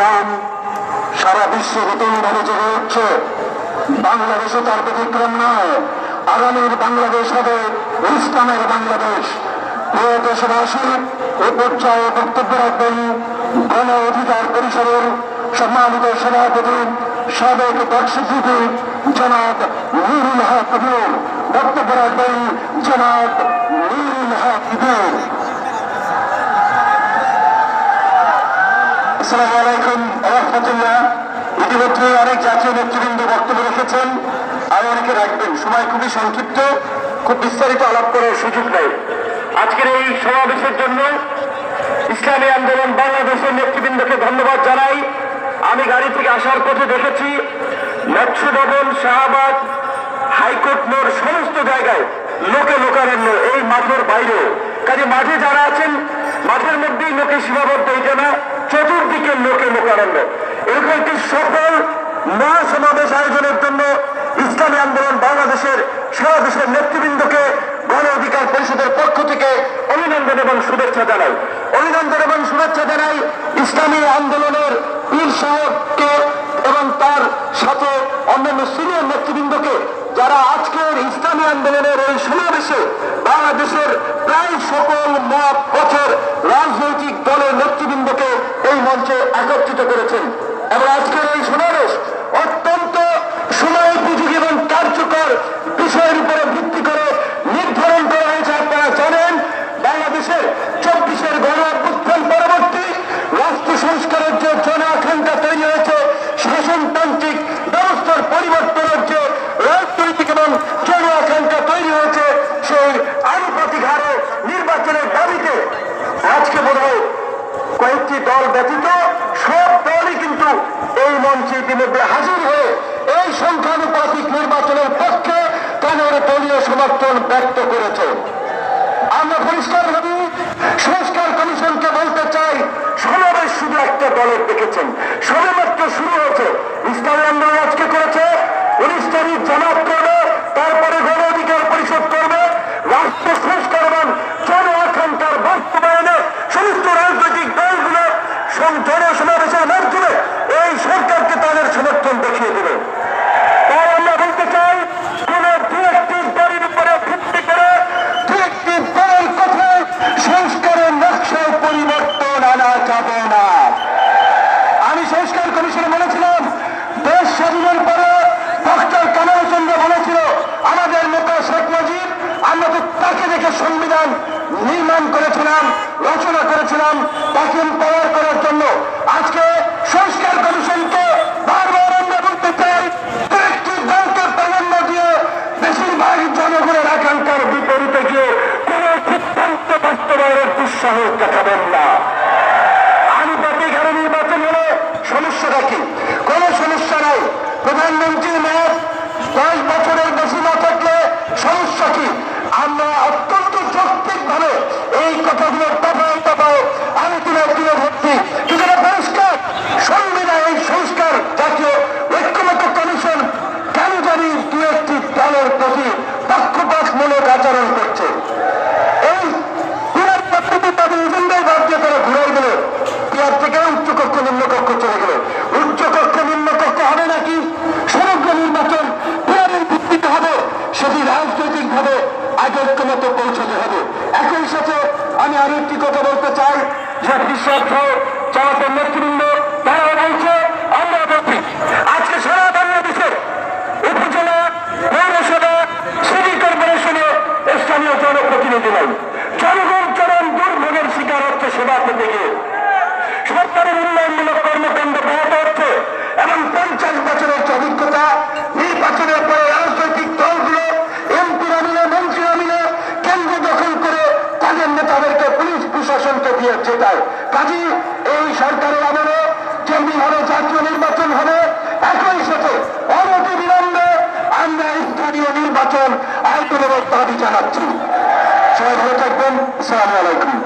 ইসলাম সারা বিশ্ব নতুনভাবে জেগে উঠছে। বাংলাদেশে তার ব্যতিক্রম নয়। আগামীর বাংলাদেশ হবে ইসলামের বাংলাদেশ। প্রিয় দেশবাসী, এ পর্যায়ে বক্তব্য রাখবেন গণ অধিকার পরিষদের সম্মানিত সভাপতি, সাবেক দর্শকজীবী জনাব নুরুল হক বক্তব্য রাখবেন জনাব নুরুল হক কবির আসসালামু আলাইকুম, রহমতুল্লাহ। ইতিমধ্যে অনেক জাতীয় নেতৃবৃন্দ বক্তব্য রেখেছেন। আর অনেকে রাখবেন। সময় খুবই সংক্ষিপ্ত, খুব বিস্তারিত আলাপ করার সুযোগ নেই। আজকের এই সমাবেশের জন্য ইসলামী আন্দোলন বাংলাদেশের নেতৃবৃন্দকে ধন্যবাদ জানাই। আমি গাড়ি থেকে আসার পথে দেখেছি, মৎস্য ভবন শাহবাগ, হাইকোর্ট মোড়, সমস্ত জায়গায় লোকে লোকারণ্য এই মাঠের বাইরেও কাজে মাঠে যারা আছেন, মাঠের মধ্যেই লোকে সীমাবদ্ধ হইতে না চতুর্দিকে লোকে লোকারণ্য এরকম একটি সফল মহাসমাবেশ আয়োজনের জন্য ইসলামী আন্দোলন বাংলাদেশের সারা দেশের নেতৃবৃন্দকে গণ অধিকার পরিষদের পক্ষ থেকে অভিনন্দন এবং শুভেচ্ছা জানাই। অভিনন্দন এবং শুভেচ্ছা জানাই ইসলামী আন্দোলনের পীর সাহেবকে এবং তার সাথে অন্যান্য সিনিয়র নেতৃবৃন্দকে যারা আজকের ইসলামী আন্দোলনের এই সমাবেশে বাংলাদেশের প্রায় সকল মত পথের রাজনৈতিক দলের নেতৃবৃন্দকে এই মঞ্চে একত্রিত করেছেন এবং আজকের এই সমাবেশ অত্যন্ত সময় উপযোগী এবং কার্যকর বিষয়ের উপরে ভিত্তি করে নির্ধারণ করা হয়েছে আপনারা জানেন বাংলাদেশের চব্বিশের গণ অভ্যুত্থান পরবর্তী রাষ্ট্র সংস্কারের যে জন আকাঙ্ক্ষা তৈরি হয়েছে শাসনতান্ত্রিক ব্যবস্থার পরিবর্তনের যে রাজনৈতিক এবং জন আকাঙ্ক্ষা তৈরি হয়েছে সেই আনুপাতিক হারে নির্বাচনের দাবিতে আজকে বোধ হয় কয়েকটি দল ব্যতীত সব দলই কিন্তু এই মঞ্চে ইতিমধ্যে হাজির হয়ে এই সংখ্যানুপাতিক নির্বাচনের পক্ষে তাদের দলীয় সমর্থন ব্যক্ত করেছে। আমরা পরিষ্কার ভাবি সংস্কার কমিশনকে বলতে চাই, সমাবেশ শুধু একটা দলের দেখেছেন। সবেমাত্র শুরু হয়েছে। ইসলামী আন্দোলন আজকে করেছে। উনিশ তারিখ জামাত করবে, তারপরে গণ অধিকার পরিষদ করবে রাষ্ট্র সংস্কার এবং জন আকাঙ্ক্ষার বাস্তবায়নে সমস্ত রাজনৈতিক দলগুলো সং- জনসমাবেশের মাধ্যমে এই সরকারকে তাদের সমর্থন দেখিয়ে দেবে করেছিলাম, রচনা করেছিলাম, তাকে তৈরি করার জন্য। আজকে সংস্কার কমিশনকে বারবার আমরা বলতে চাই, একটি দলকে প্রাধান্য দিয়ে বেশিরভাগ জনগণের আকাঙ্ক্ষার বিপরীতে গিয়ে কোন সিদ্ধান্ত বাস্তবায়নের দুঃসাহস দেখাবেন না আনুপাতিক হারে নির্বাচন হলে সমস্যাটা কি কোনো সমস্যা নাই প্রধানমন্ত্রীর মেয়াদ দশ বছরের বেশি না থাকলে সমস্যা কি আমরা অত্যন্ত যৌক্তিক ভাবে এই কথাগুলো দফায় দফায় আলোচনায় তুলে ধরছি কিন্তু এটা পরিষ্কার সংবিধান এই সংস্কার জাতীয় ঐক্যমত্য কমিশন কেন জানি দু একটি দলের প্রতি পক্ষপাতমূলক আচরণ করছে এই বিরাট পদ্ধতি তাদের এজেন্ডাই বাদ দিয়ে তারা ঘুরাই দিল পিয়ার থেকে উচ্চ কক্ষ, নিম্ন কক্ষ চলে গেল। উচ্চ কক্ষ নিম্ন কক্ষ হবে নাকি? সমগ্র নির্বাচন পিয়ারের ভিত্তিতে হবে। সেটি রাজনৈতিক ভাবে আগের মতো পৌঁছাতে হবে। একই সাথে আমি আরও একটি কথা বলতে চাই যে বিশ্বাস চলাচল নেতৃবৃন্দ তারাও বলছে, আমরা বলছি, আজকে সারা বাংলাদেশে উপজেলা, পৌরসভা, সিটি কর্পোরেশনে স্থানীয় জনপ্রতিনিধি নাই জনগণ চরম দুর্ভোগের শিকার হচ্ছে সেবা পেতে গিয়ে। প্রশাসনকে দিয়ে জেতায়। কাজী, এই সরকারের আমলে যেমনি ভাবে জাতীয় নির্বাচন হবে, একই সাথে অনতি বিলম্বে আমরা স্থানীয় নির্বাচন আয়োজনের দাবি জানাচ্ছি। সবাই ভালো থাকবেন। সালাম আলাইকুম।